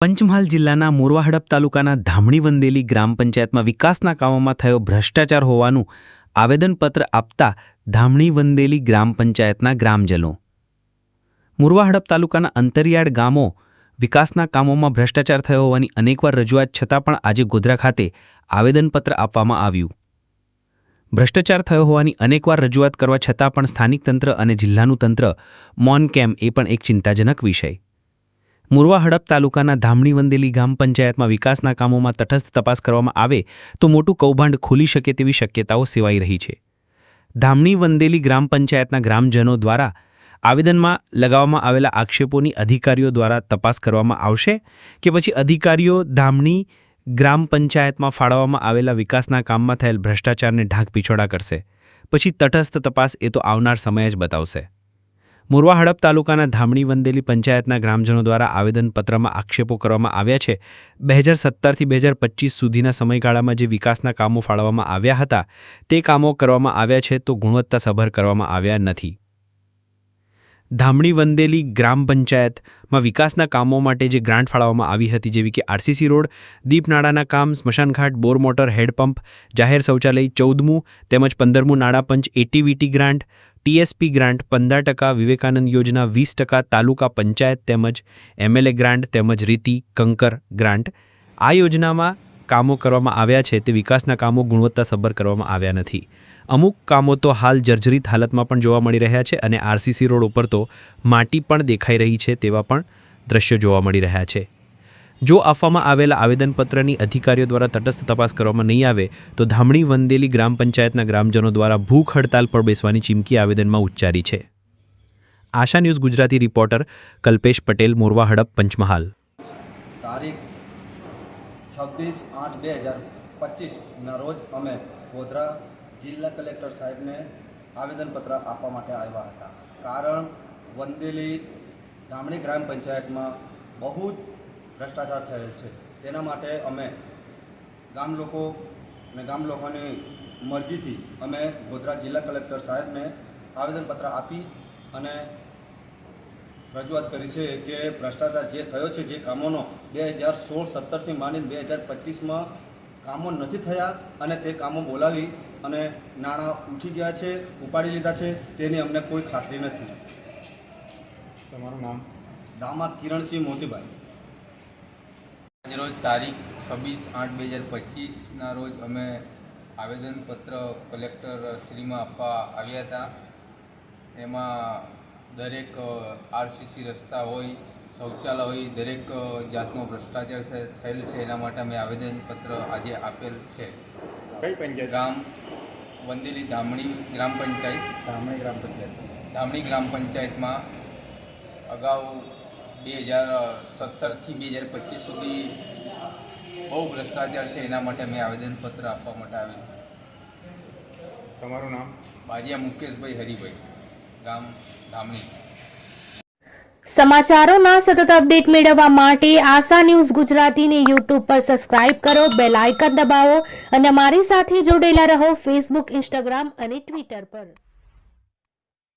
પંચમહાલ જિલ્લાના મોરવાહડપ તાલુકાના ધામણી વંદેલી ગ્રામ પંચાયતમાં વિકાસના કામોમાં થયો ભ્રષ્ટાચાર હોવાનું આવેદનપત્ર આપતા ધામણી વંદેલી ગ્રામ પંચાયતના ગ્રામજનો. મોરવાહડપ તાલુકાના અંતરિયાળ ગામો વિકાસના કામોમાં ભ્રષ્ટાચાર થયો હોવાની અનેકવાર રજૂઆત છતાં પણ આજે ગોધરા ખાતે આવેદનપત્ર આપવામાં આવ્યું. ભ્રષ્ટાચાર થયો હોવાની અનેકવાર રજૂઆત કરવા છતાં પણ સ્થાનિક તંત્ર અને જિલ્લાનું તંત્ર મૌન કેમ એ પણ એક ચિંતાજનક વિષય. મુરવા હડપ તાલુકાના ધામણી વંદેલી ગામ પંચાયતમાં વિકાસના કામોમાં તટસ્થ તપાસ કરવામાં આવે તો મોટું કૌભાંડ ખુલી શકે તેવી શક્યતાઓ સેવાઈ રહી છે. ધામણી વંદેલી ગ્રામ પંચાયતના ગ્રામજનો દ્વારા આવેદનમાં લગાવવામાં આવેલા આક્ષેપોની અધિકારીઓ દ્વારા તપાસ કરવામાં આવશે કે પછી અધિકારીઓ ધામણી ગ્રામ પંચાયતમાં ફાળવવામાં આવેલા વિકાસના કામમાં થયેલ ભ્રષ્ટાચારને ઢાંક પીછોડા કરશે. પછી તટસ્થ તપાસ એ તો આવનાર સમય જ બતાવશે. મોરવા હડપ તાલુકાના ધામણી વંદેલી પંચાયતના ગ્રામજનો દ્વારા આવેદનપત્રમાં આક્ષેપો કરવામાં આવ્યા છે. બે હજાર સત્તરથી બે હજાર પચીસ સુધીના સમયગાળામાં જે વિકાસના કામો ફાળવવામાં આવ્યા હતા, તે કામો કરવામાં આવ્યા છે તો ગુણવત્તાસભર કરવામાં આવ્યા નથી. ધામણી વંદેલી ગ્રામ પંચાયતમાં વિકાસના કામો માટે જે ગ્રાન્ટ ફાળવવામાં આવી હતી જેવી કે આરસીસી રોડ, દીપનાળાના કામ, સ્મશાનઘાટ, બોર મોટર હેડપંપ જાહેર શૌચાલય ચૌદમું, તેમજ પંદરમું નાણાપંચ એટીવીટી ગ્રાન્ટ ટીએસપી ગ્રાન્ટ પંદર ટકા, વિવેકાનંદ યોજના વીસ ટકા, તાલુકા પંચાયત તેમજ એમએલએ ગ્રાન્ટ તેમજ રીતિ કંકર ગ્રાન્ટ. આ યોજનામાં કામો કરવામાં આવ્યા છે તે વિકાસના કામો ગુણવત્તાસભર કરવામાં આવ્યા નથી. અમુક કામો તો હાલ જર્જરિત હાલતમાં પણ જોવા મળી રહ્યા છે અને આરસીસી રોડ ઉપર તો માટી પણ દેખાઈ રહી છે તેવા પણ દ્રશ્યો જોવા મળી રહ્યા છે. જો આપવામાં આવેલા આવેદનપત્રની અધિકારીઓ દ્વારા તટસ્થ તપાસ કરવામાં નહીં આવે, તો ધામણી વંદેલી ગ્રામ પંચાયતના ગ્રામજનો દ્વારા ભૂખ હડતાલ પર બેસવાની ચીમકી આવેદનમાં ઉચ્ચારી છે. Asha news Gujarati reporter Kalpesh Patel, Morva Hadaf, Panchmahal. તારીખ છવ્વીસ આઠ બે હજાર પચીસના રોજ અમે ગોધરા જિલ્લા કલેક્ટર સાહેબને આવેદનપત્ર આપવા માટે આવ્યા હતા. કારણ વંદેલી ગામડી ગ્રામ પંચાયતમાં બહુ જ ભ્રષ્ટાચાર થયેલ છે. તેના માટે અમે ગામ લોકો અને ગામ લોકોની મરજીથી અમે ગોધરા જિલ્લા કલેક્ટર સાહેબને આવેદનપત્ર આપી અને રજૂઆત કરી છે કે ભ્રષ્ટાચાર જે થયો છે જે કામોનો બે હજાર સોળ સત્તરથી માંડીને બે હજાર પચીસમાં કામો નથી થયા અને તે કામો બોલાવી અને નાણાં ઉઠી ગયા છે ઉપાડી લીધા છે તેની અમને કોઈ ખાતરી નથી. તમારું નામ? દામાદ કિરણસિંહ મોતીભાઈ. આજરોજ તારીખ છવ્વીસ આઠ બે હજાર પચીસના રોજ અમે આવેદનપત્ર કલેક્ટર શ્રીમાં આપવા આવ્યા હતા. એમાં દરેક આરસીસી રસ્તા હોય શૌચાલય હોય દરેક જાતનો ભ્રષ્ટાચાર થયેલ છે એના માટે અમે આવેદનપત્ર આજે આપેલ છે. કઈ પંચાયત? ગામ વંદેલી ધામણી ગ્રામ પંચાયત. ધામણી ગ્રામ પંચાયત. ધામણી ગ્રામ પંચાયતમાં અગાઉ બે હજાર સત્તરથી બે હજાર પચીસ સુધી બહુ ભ્રષ્ટાચાર છે. એના માટે મેં આવેદનપત્ર આપવા માટે આવેલ છું. તમારું નામ? બાજિયા મુકેશભાઈ હરિભાઈ ગામ ધામણી. સમાચારોના સતત અપડેટ મેળવવા માટે આશા ન્યૂઝ ગુજરાતીને યુટ્યુબ પર સબસ્ક્રાઇબ કરો બેલ આઇકન દબાવો અને અમારી સાથે જોડેલા રહો ફેસબુક ઇન્સ્ટાગ્રામ અને ટ્વિટર પર.